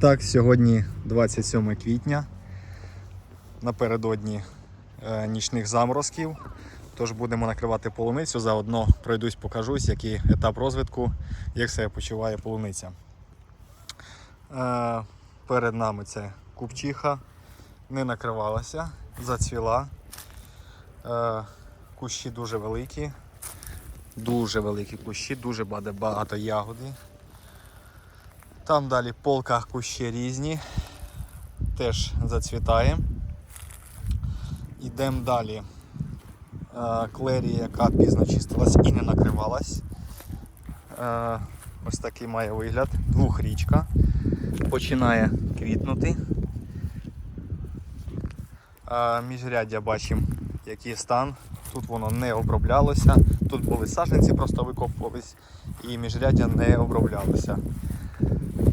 Так, сьогодні 27 квітня, напередодні е, нічних заморозків. Тож будемо накривати полуницю. Заодно пройдусь, покажусь, який етап розвитку, як себе почуває полуниця. Е, перед нами це купчиха, не накривалася, зацвіла. Е, кущі дуже великі, дуже великі кущі, дуже багато, ягоди. Там далі полка кущі різні, теж зацвітає. Йдемо далі. Е, Клерія, яка пізно чистилась і не накривалась. Е, Ось такий має вигляд. Двохрічка. Починає квітнути. Е, Міжряддя бачимо, який стан. Тут воно не оброблялося. Тут були саджанці, просто викопувались, і міжряддя не оброблялося.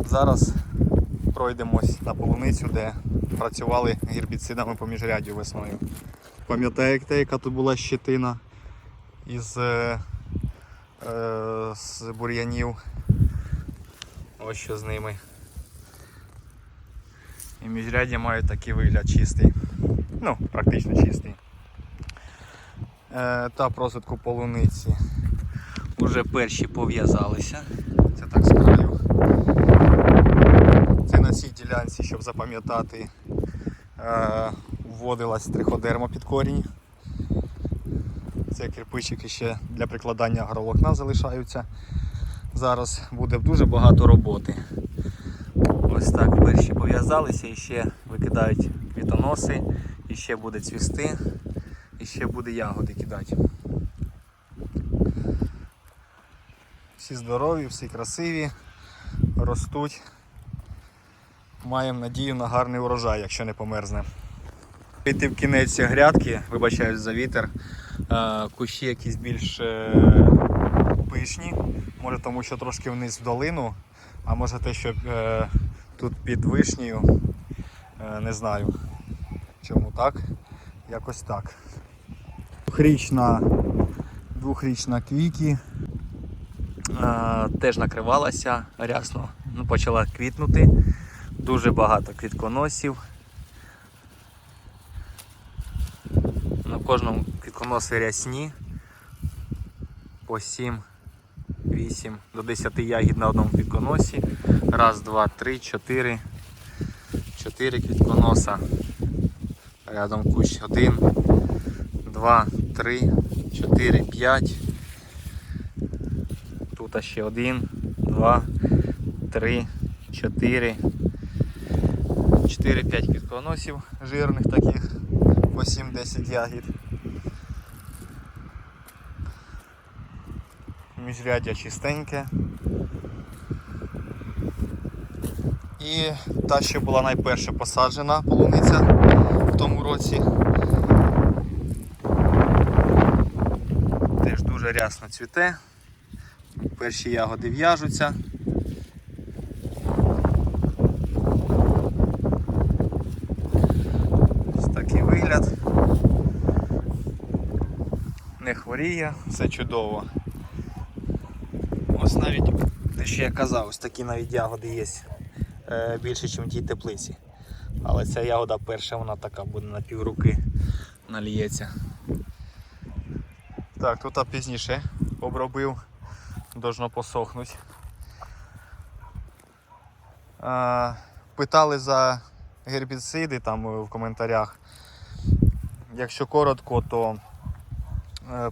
Зараз пройдемось на полуницю, де працювали гербіцидами по міжряддю весною. Пам'ятаєте, яка тут була щетина із е, е, з бур'янів? Ось що з ними. І міжряддя мають такий вигляд чистий. Ну, практично чистий. Е, та розвитку полуниці. Уже перші пов'язалися. Це так з краю. Це на цій ділянці, щоб запам'ятати, е, вводилась триходерма під корінь. Це кирпичики ще для прикладання агроволокна залишаються. Зараз буде дуже багато роботи. Ось так перші пов'язалися і ще викидають квітоноси, і ще буде цвісти, і ще буде ягоди кидати. Всі здорові, всі красиві, ростуть. Маємо надію на гарний урожай, якщо не померзне. Піти в кінець грядки, вибачаюсь за вітер, е, кущі якісь більш е, пишні. Може тому, що трошки вниз в долину, а може те, що е, тут під вишнею. Не знаю чому так. Якось так. Двохрічна, двохрічна квікі. Теж накривалася рясно, ну, почала квітнути. Дуже багато квітконосів. На кожному квітконосі рясні по 7, 8 до 10 ягід на одному квітконосі. Раз, два, три, чотири. Чотири квітконоса. Рядом кущ один, два, три, чотири, п'ять. Тут ще один, два, три, чотири. 4-5 квітконосів жирних таких по 7-10 ягід. Міжряддя чистеньке. І та, що була найперше посаджена полуниця в тому році. Теж дуже рясно цвіте. Перші ягоди в'яжуться. Ось такий вигляд. Не хворіє, все чудово. Ось навіть те, що я казав, ось такі навіть ягоди є е, більше, ніж в тій теплиці. Але ця ягода перша, вона така буде на півруки наліється. Так, тут пізніше обробив, должно посохнути. Е, питали за гербіциди там в коментарях. Якщо коротко, то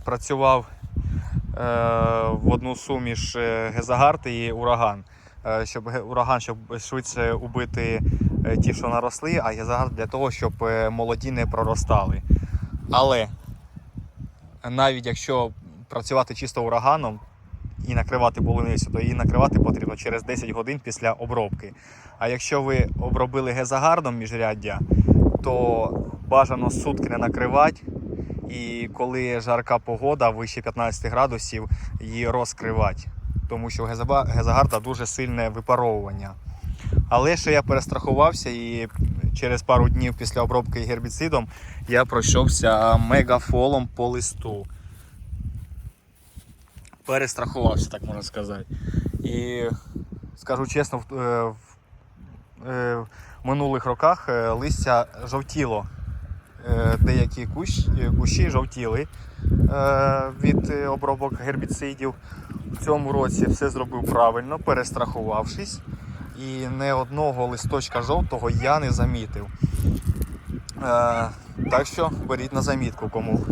працював е, в одну суміш е, Гезагард і ураган. Е, щоб ураган, щоб швидше убити е, ті, що наросли, а Гезагард для того, щоб е, молоді не проростали. Але навіть якщо працювати чисто ураганом і накривати полуницю, то її накривати потрібно через 10 годин після обробки. А якщо ви обробили гезагардом міжряддя, то бажано сутки не накривати. І коли жарка погода вище 15 градусів, її розкривати. Тому що гезагарда дуже сильне випаровування. Але ще я перестрахувався і через пару днів після обробки гербіцидом я пройшовся мегафолом по листу. Перестрахувався, так можна сказати. І скажу чесно, в- е, в е, в минулих роках е, листя жовтіло. Е, Деякі кущ, е, кущі жовтіли е, від обробок гербіцидів. В цьому році все зробив правильно, перестрахувавшись, і не одного листочка жовтого я не замітив. Так що беріть на замітку, кому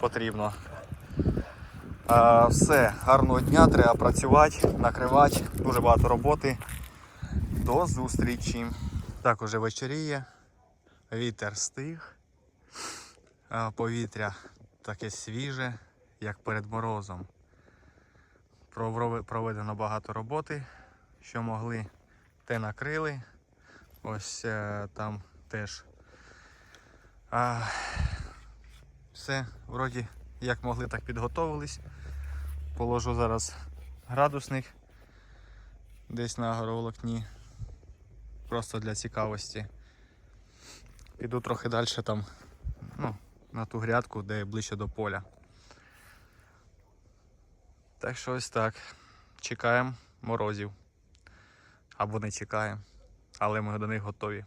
потрібно. Все, гарного дня, треба працювати, накривати, дуже багато роботи. До зустрічі. Так, уже вечоріє, вітер стих, повітря таке свіже, як перед морозом. Проведено багато роботи, що могли, те накрили. Ось е, там теж. А, все, вроді як могли, так підготовились. Положу зараз градусник десь на гороволокні. Просто для цікавості. Піду трохи далі там, ну, на ту грядку, де ближче до поля. Так що ось так. Чекаємо морозів. Або не чекаємо, але ми до них готові.